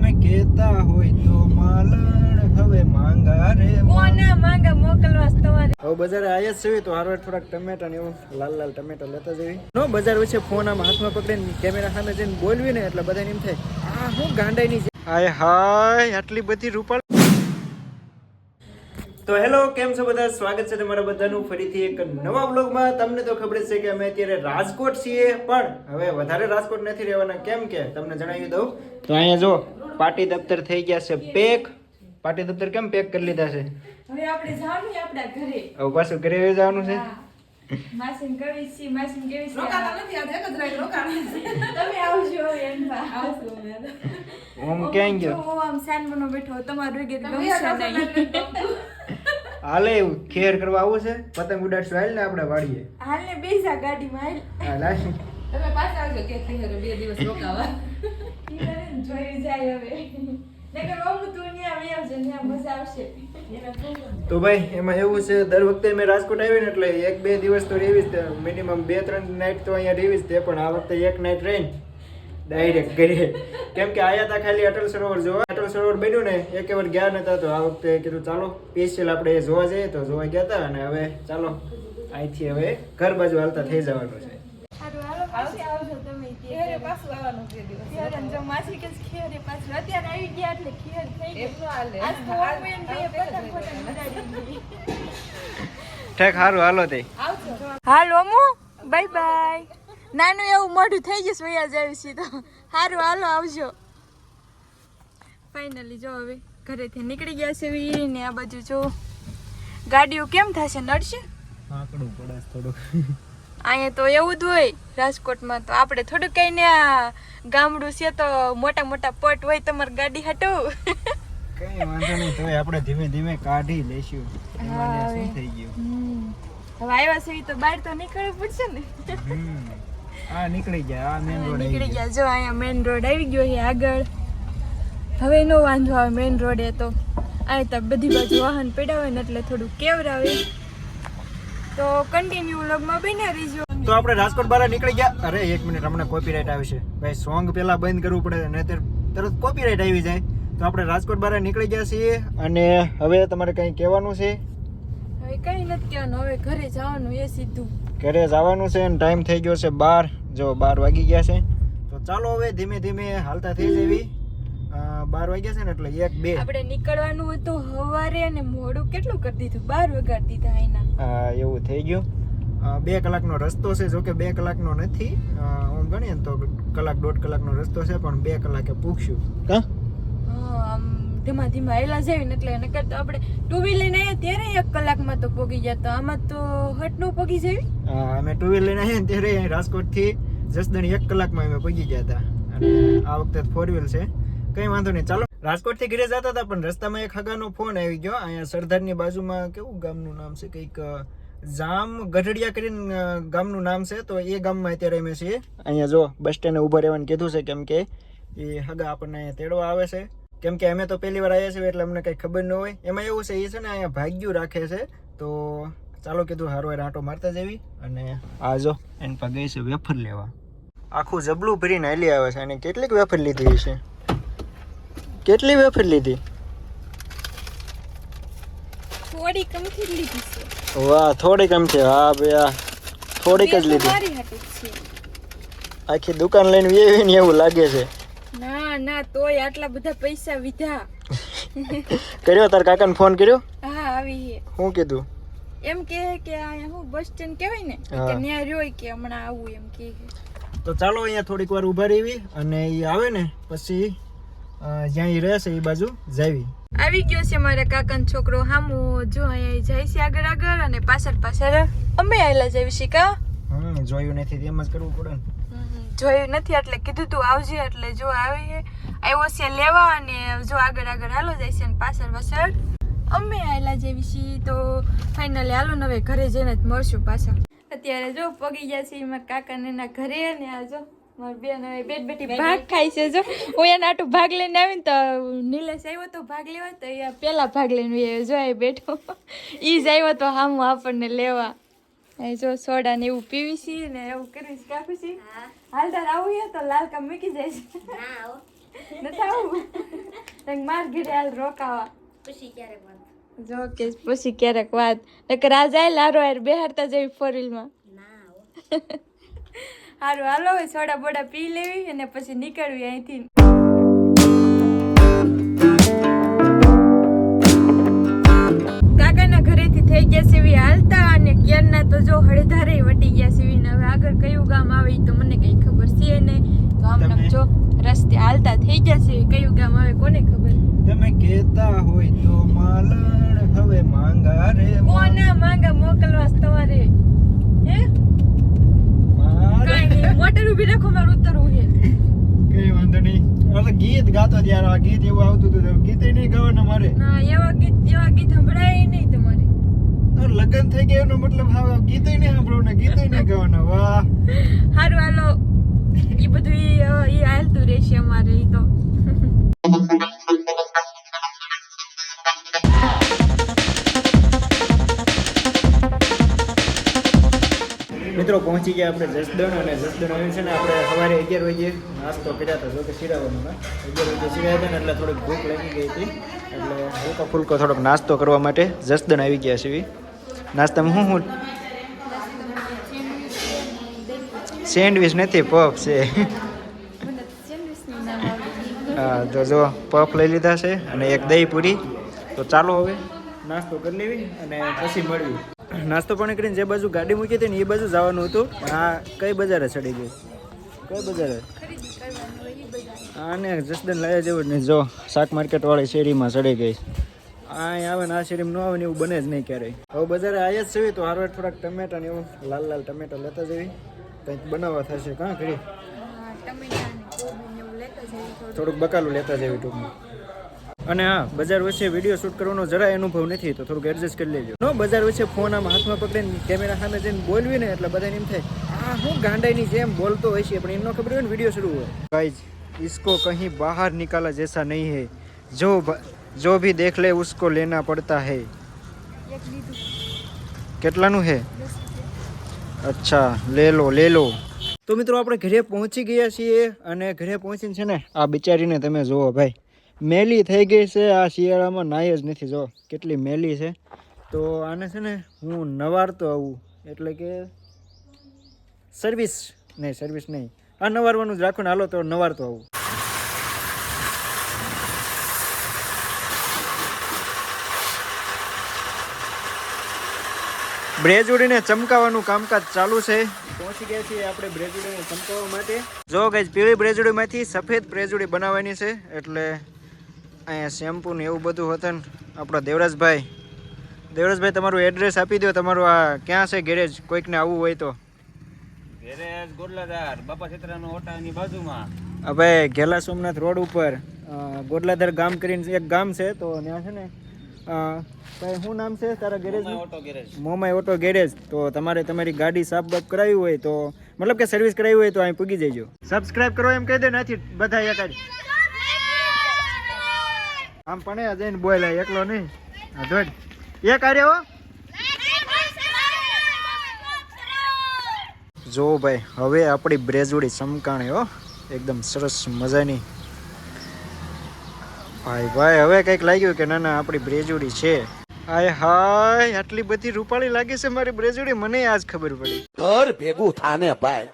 તમે કહેતા હોય તો માલણ હવે માંગા રે કોના માંગા મોકલવા છે તમારે હવે બજારે આયા છે તો હારવાર થોડાક ટમેટા ને એવું લાલ લાલ ટમેટા લેતા જવી નો બજાર વચ્ચે ફોન આમ હાથમાં પકડીને કેમેરા સામે જઈને બોલવી ને એટલે બધાને એમ થાય આ હું ગાંડાઈ ની હાય હાય આટલી બધી રૂપાળ. તો હેલો કેમ છો બધા? સ્વાગત છે તમારા બધાનું ફરીથી એક નવા બ્લોગમાં તમને તો ખબર જ છે કે અમે અત્યારે રાજકોટ છીએ પણ હવે વધારે રાજકોટ નથી રહેવાના. કેમ કે? તમને જણાવી દઉં. તો અહીંયા જો પાર્ટી દફતર થઈ ગયા છે પેક. પાર્ટી દફતર કેમ પેક કરી લીધા છે? હવે આપણે જવાનું છે આપણા ઘરે. હવે પાછું ઘરે જવાનું છે? માસીન કવિ છે માસીન કેવી છે રોકાતા નથી આજે એક જ રાત રોકાણા તમે આવજો હવે એમમાં ઓમ ક્યાં ગયો? હું આમ સાનમનો બેઠો તમારું ગીત ગમશે નહીં. હાલે એવું ખેર કરવા આવું છે? પતંગ ઉડાડશું હાલ ને આપણે વાડીએ. હાલ ને બેસા ગાડીમાં હાલ. હાલ હાલ. તમે પાછા આવજો કે ખીહરે બે દિવસ રોકાવા. તું ભાઈ એમાં એવું છે દર વખતે મેં રાજકોટ આવી ને એટલે એક બે દિવસ તો રહેવી જ મિનિમમ બે ત્રણ નાઇટ તો અહીંયા રહેવી જ તે પણ આ વખતે એક નાઇટ રહીને ડાયરેક્ટ કરીએ કેમ કે આયા હતા ખાલી અટલ સરોવર જોવા. અટલ સરોવર બન્યું ને એક વાર ગયા નતા તો આ વખતે કીધું ચાલો સ્પેશિયલ આપણે જોવા જઈએ તો જોવા ગયા હતા અને હવે ચાલો અહીંથી હવે ઘર બાજુ હાલતા થઈ જવાનું છે. સારું હાલો પાછી આવજો તમે ખીહરે પાછું આવવાનું બે દિવસ ખેર જો માસી કે ખેરે પાછું? અત્યારે આવી ગયા એટલે ખેર થઈ ગઈ. ન હાલે. આજ તો આજ- બે પતંગ પતંગ ઉડાડી ઠેક સારું હાલો તે. આવજો. હાલો અમુ બાય બાય. નાનું એવું મોઢું થઈ ગયું વૈયા જાય છે તો. સારું હાલો આવજો. ફાઇનલી જો હવે ઘરેથી નીકળી ગયા છે ને આ બાજુ જો. ગાડીઓ કેમ થશે? નડશે? આકડું પડે થોડુંક. અહીંયા તો એવું જ હોય રાજકોટમાં તો આપણે થોડું કઈ ને ગામડું છે તો મોટા મોટા પટ હોય તમારી ગાડી હટવું કઈ વાંધો નહીં તો આપણે ધીમે ધીમે કાઢી લેશું શું થઈ ગયું? હવે. આવ્યા છે તો બહાર તો નીકળવું પડશે ને. આ નીકળી ગયા આ મેન રોડ નીકળી ગયા. જો અહીંયા મેઈન રોડ આવી ગયો છે આગળ. હવે નો વાંધો આવે મેઇન રોડે તો. અહીંયા તો બધી બાજુ વાહન પડ્યા હોય ને એટલે થોડું કેવરાવે. તો કન્ટિન્યુ વ્લોગમાં બન્યા રહીજો. તો આપણે રાજકોટ બહાર નીકળી ગયા. અરે એક મિનિટ હમણાં કોપીરાઇટ આવે છે. ભાઈ સોંગ પહેલા બંધ કરવું પડે ને તરત કોપીરાઇટ આવી જાય. તો આપણે રાજકોટ બહાર નીકળી ગયા છીએ અને હવે તમારે કંઈ કહેવાનું છે? હવે કઈ નથી કહેવાનું. હવે ઘરે જવાનું એ સીધું. ઘરે જવાનું છે અને ટાઈમ થઈ ગયો છે બાર. જો બાર વાગી ગયા છે. તો ચાલો હવે ધીમે ધીમે હાલતા થઈ જવી બાર વાગ્યા છે ને એટલે એક બે. આપણે નીકળવાનું હતું સવારે અને મોડું કેટલું કરી દીધું? બાર વગાડી દીધા એના એવું થઈ ગયું. બે કલાકનો રસ્તો છે જોકે બે કલાકનો નથી. હું ગણીએ ને તો કલાક દોઢ કલાકનો રસ્તો છે પણ બે કલાકે પૂછ્યું. કા? આમ ધીમા ધીમા આવેલા જાય ને એટલે નકર તો આપણે ટુ વ્હીલ લઈને ત્યારે એક કલાકમાં તો પોગી જતો આમાં તો હટનું પોગી જાય અ, અમે ટુ વ્હીલ લઈને આવ્યા ત્યારે રાજકોટથી જસદણ એક કલાકમાં અમે પોગી ગયા હતા. અને આ વખતે ફોર વ્હીલ છે. કંઈ વાંધો નહીં. ચાલો, રાજકોટથી ઘરે જતા હતા, પણ રસ્તામાં એક હગાનો ફોન આવી ગયો. અહીંયા સરદારની બાજુમાં કેવું ગામનું નામ છે? કંઈક જામ ગઢડિયા કરીને ગામનું નામ છે, તો એ ગામમાં અત્યારે અમે છીએ. અહીંયા જો, બસ સ્ટેન્ડે ઊભા રહેવાનું કીધું છે, કેમ કે એ હગા આપણને અહીંયા તેડવા આવે છે. કેમ કે અમે તો પહેલી વાર આવ્યા છીએ એટલે અમને કંઈ ખબર ન હોય. એમાં એવું છે, એ છે ને અહીંયા ભાગ્યું રાખે છે. તો ચાલો કીધું હારો આંટો મારતા જેવી અને આ જો, એની પાસે ગઈ છે વેફર લેવા. આખું જબલું ભરીને હાલી આવે છે. અને કેટલીક વેફર લીધી છે કેટલી વેફર લીધી? થોડી કમથી જ લીધી છે. વાહ થોડીક એમ છે હા ભયા થોડીક જ લીધી. આખી દુકાન લઈને વેવી ને એવું લાગે છે. ના ના તોય આટલા બધા પૈસા વિધા. કર્યો? તાર કાકાને ફોન કર્યો? હા આવી હું શું કીધું? એમ કે કે અહીંયા હું બસ સ્ટેન્ડ કહેવાય ને. કે ન્યા રહ્યો કે હમણાં આવું એમ કે તો ચાલો અહીંયા થોડીક વાર ઊભા રહેવી અને એ આવે ને પછી જ્યાં એ રહેશે એ બાજુ જાવી. આવી ગયો છે મારા કાકાનો છોકરો હામો. જો અહીંયા જાય છે આગળ આગળ અને પાછળ પાછળ. અમે આયલા જવી શીખા. હમ જોયું નથી એમ જ કરવું પડે ને. જોયું નથી એટલે કીધું તું આવજે એટલે જો આવી છે આવ્યો છે લેવા અને જો આગળ આગળ હાલો જાય છે અને પાછળ પાછળ. અમે આયલા જેવી છીએ તો ફાઇનલી હાલો ને હવે ઘરે જઈને જ મળશું પાછા. અત્યારે જો પગી ગયા છે મારા કાકાને એના ઘરે અને આ જો મારી બેન હવે બેટ બેટી ભાગ ખાય છે જો. હું એના આટું ભાગ લઈને આવીને તો નિલેશ આવ્યો તો ભાગ લેવા તો એ પેલા ભાગ લઈને જો એ બેઠો. જ આવ્યો તો હામું આપણને લેવા. એ જો સોડા ને એવું પીવી છીએ ને એવું કરીશ કાપી છીએ હાલ તાર આવું હે તો લાલ કામ મૂકી જાય છે. નથી આવું? કંઈક માર ઘરે હાલ રોકાવા. પછી ક્યારેક વાત. જો કે પછી ક્યારેક વાત. નકર આ જાય લારો યાર બેહારતા જવી ફોર વ્હીલમાં. ના સારું હાલો સોડા બોડા પી લેવી અને પછી નીકળવી અહીંથી. કાકાના ઘરેથી થઈ ગયા સેવી હાલતા અને ક્યારના તો જો હળધારે વટી ગયા સેવી હવે આગળ કયું ગામ આવે તો મને કઈ ખબર છે નહીં. તો આમ? જો રસ્તે હાલતા થઈ ગયા છે કયું ગામ આવે કોને ખબર? તમે કહેતા હોય તો માલણ હવે માંગા રે કોના માંગા મોકલવા તમારે? હે? મોટર ઊભી રાખો મારું ઉતરવું છે કઈ વાંધો નહીં. અરે ગીત ગાતો ત્યારે આ ગીત એવું આવતું હતું ગીત નહીં ને મારે. ના એવા ગીત એવા ગીત સંભળાય નહીં તમારે. તો લગન થઈ ગયા એનો મતલબ હા ગીત નહીં સાંભળવું ને ગીત નહીં ગાવાના. વાહ. સારું હાલો. એ બધું એ આયલતું હાલતું રહેશે પહોંચી ગયા આપણે જસદણ અને જસદણ આવ્યું છે ને આપણે સવારે અગિયાર વાગે નાસ્તો કર્યા હતા જો કે શિરાવાનું અગિયાર વાગે શિરાયા હતા ને એટલે થોડીક ભૂખ લાગી ગઈ હતી. એટલે હલકો ફૂલકો થોડોક નાસ્તો કરવા માટે જસદણ આવી ગયા છીએ. નાસ્તામાં શું શું સેન્ડવિચ નથી, પફ છે. હા, તો જો પફ લઈ લીધા છે અને એક દહીં પૂરી તો ચાલો હવે નાસ્તો કરી લેવી અને પછી મળવી નાસ્તો પાણી કરીને જે બાજુ ગાડી મૂકી હતી ને એ બાજુ જવાનું હતું. પણ આ કઈ બજારે ચડી ગઈ કઈ બજારે? આને જસદન લાયા જેવું નહીં. જો શાક માર્કેટ વાળી શેરીમાં ચડી ગઈ. આ આવે ને આ શેરીમાં ન આવે ને એવું બને જ નહીં ક્યારેય. હવે બજારે આવ્યા જ છે તો હારવાર થોડાક ટમેટા ને એવું લાલ લાલ ટમેટા લેતા જવી કંઈક બનાવવા થશે. કાં કરી થોડુંક. બકાલું લેતા જવી ટૂંકમાં. અને હા બજાર વચ્ચે વીડિયો શૂટ કરવાનો જરાય અનુભવ નથી તો થોડુંક એડજસ્ટ કરી લેજો. નો બજાર વચ્ચે ફોન આમ હાથમાં પકડીને કેમેરા સામે જઈને બોલવી ને એટલે બધાને એમ થાય આ હું ગાંડાઈની જેમ બોલતો હોય છે પણ એમનો ખબર હોય ને વીડિયો શરૂ હોય. ભાઈ ઇસકો કહીં બહાર નિકાલા જૈસા નહીં હે. જો જો ભી દેખ લે ઉસકો લેના પડતા હે. કેટલાનું હે? અચ્છા લે લો લે લો. તો મિત્રો આપણે ઘરે પહોંચી ગયા છીએ અને ઘરે પહોંચીને છે ને આ બિચારીને તમે જુઓ ભાઈ મેલી થઈ ગઈ છે. આ શિયાળામાં નાય જ નથી. જો, કેટલી મેલી છે. તો આને છે ને હું નવારતો આવું. એટલે કે સર્વિસ નહીં સર્વિસ નહીં. આ નવારવાનું જ રાખો ને હાલો તો નવારતો આવું. બ્રેજુડીને ચમકાવવાનું કામકાજ ચાલુ છે. પહોંચી ગયા છીએ આપણે બ્રેજુડીને ચમકાવવા માટે. જો ગઈ પીળી બ્રેજુડીમાંથી સફેદ બ્રેજુડી બનાવવાની છે. એટલે અહીંયા શેમ્પુ ને એવું બધું હતું ને આપણા દેવરાજભાઈ. દેવરાજભાઈ તમારું એડ્રેસ આપી દો તમારું આ ક્યાં છે ગેરેજ કોઈકને આવવું હોય તો. ગેરેજ ગોડલાધાર બાપા છેતરાનો ઓટાની બાજુમાં. હવે ઘેલા સોમનાથ રોડ ઉપર ગોડલાધર ગામ કરીને એક ગામ છે તો ત્યાં છે ને ભાઈ શું નામ છે તારા ગેરેજ મોમાઈ ઓટો ગેરેજ તો તમારે તમારી ગાડી સાફ બાફ કરાવી હોય તો મતલબ કે સર્વિસ કરાવી હોય તો અહીં પૂગી જજો. સબસ્ક્રાઇબ કરો એમ કહી દે નથી બધા એક જ આમ પણ એ જઈને બોલ, એકલો નહીં. હા એ હો. જો ભાઈ, હવે આપણી બ્રેજુડી ચમકાણી હો. એકદમ સરસ મજાની. ભાઈ ભાઈ, હવે કંઈક લાગ્યું કે ના ના, આપણી બ્રેજુડી છે. હાય હાય, આટલી બધી રૂપાળી લાગે છે મારી બ્રેજુડી મને આજ ખબર પડી. ઘર ભેગું થાને ભાઈ.